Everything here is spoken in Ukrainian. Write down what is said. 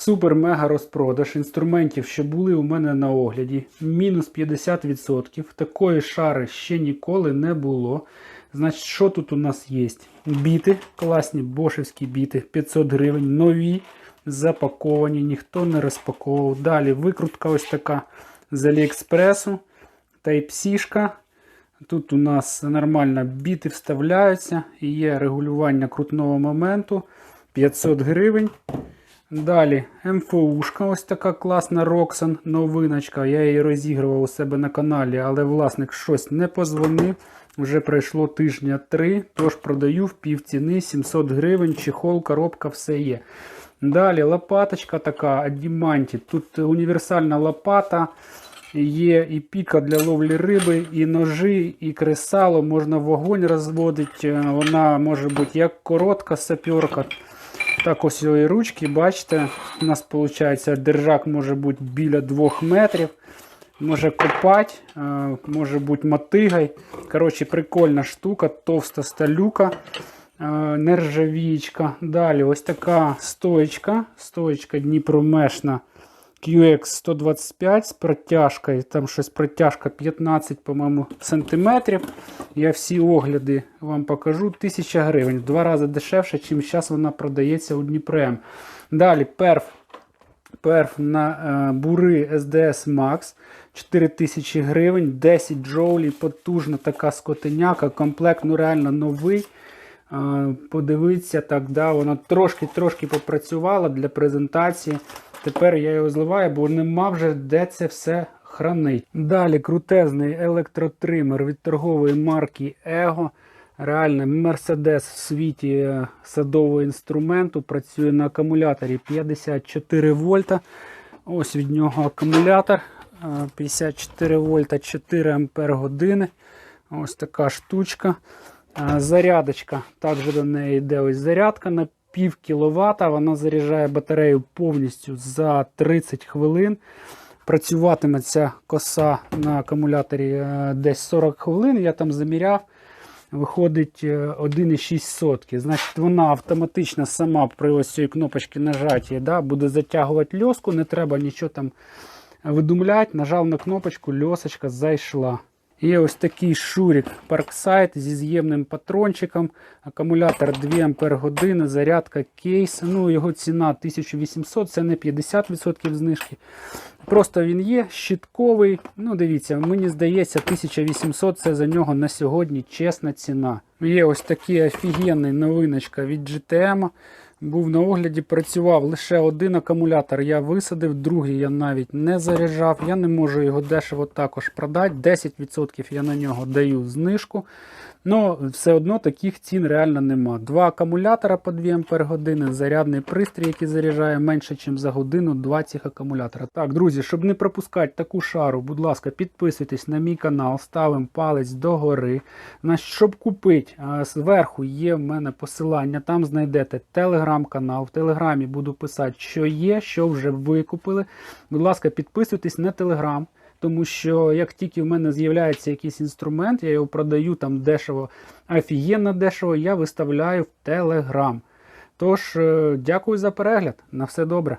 Супер-мега розпродаж інструментів, що були у мене на огляді. Мінус 50%. Такої шари ще ніколи не було. Значить, що тут у нас є? Біти, класні бошевські біти, 500 гривень, нові, запаковані, ніхто не розпаковував. Далі викрутка ось така з Аліекспресу, Type-C. Тут у нас нормально біти вставляються, є регулювання крутного моменту 500 гривень. Далі МФУшка, ось така класна Roxanne, новиночка. Я її розігрував у себе на каналі, але власник щось не позвонив. Вже пройшло тижня три, тож продаю в півціни 700 гривень, чехол, коробка, все є. Далі лопаточка така, Адіманті. Тут універсальна лопата. Є і піка для ловлі риби, і ножі, і кресало. Можна вогонь розводити. Вона може бути як коротка саперка, так ось і ручки. Бачите, у нас виходить держак може бути біля 2 метрів. Може копати, може бути мотигой. Коротше, прикольна штука, товста сталюка, нержавічка. Далі ось така стоечка. Стоечка Дніпромешна QX 125 з протяжкою. Там щось протяжка 15, по-моєму, сантиметрів. Я всі огляди вам покажу. 1000 гривень. В два рази дешевше, чим зараз вона продається у Дніпрем. Далі перф. Перф на е, бури SDS Max 4000 гривень, 10 джоулі, потужна така скотиняка, комплект ну реально новий. Е, подивіться, так, да, вона трошки-трошки попрацювала для презентації. Тепер я його зливаю, бо нема вже де це все хранить. Далі крутезний електротример від торгової марки Ego. Реально, Мерседес в світі е, садового інструменту працює на акумуляторі 54 вольта. Ось від нього акумулятор е, 54 вольта, 4 ампер години. Ось така штучка. Е, Зарядочка. Також до неї йде ось зарядка на пів кіловата. Вона заряджає батарею повністю за 30 хвилин. Працюватиме ця коса на акумуляторі е, десь 40 хвилин. Я там заміряв виходить е, 1,6 сотки. Значить, вона автоматично сама при ось цій кнопочці нажатті да, буде затягувати льоску, не треба нічого там видумляти. Нажав на кнопочку, льосочка зайшла. Є ось такий шурик Parkside зі з'ємним патрончиком, акумулятор 2 Ампер зарядка кейс. Ну, Його ціна 1800, це не 50% знижки. Просто він є, щитковий. Ну, дивіться, мені здається, 1800 це за нього на сьогодні чесна ціна. Є ось такий офігенний новиночка від GTM. Був на огляді, працював лише один акумулятор. Я висадив, другий я навіть не заряджав. Я не можу його дешево також продати. 10% я на нього даю знижку. Ну, все одно таких цін реально нема. Два акумулятора по 2 Ампер години, зарядний пристрій, який заряджає менше, ніж за годину 20 акумулятора. Так, друзі, щоб не пропускати таку шару, будь ласка, підписуйтесь на мій канал, ставимо палець догори. Значить, щоб купити, зверху є в мене посилання, там знайдете телеграм-канал. В телеграмі буду писати, що є, що вже викупили. Будь ласка, підписуйтесь на телеграм. Тому що як тільки в мене з'являється якийсь інструмент, я його продаю там дешево, офігенно дешево, я виставляю в Телеграм. Тож, е, дякую за перегляд. На все добре.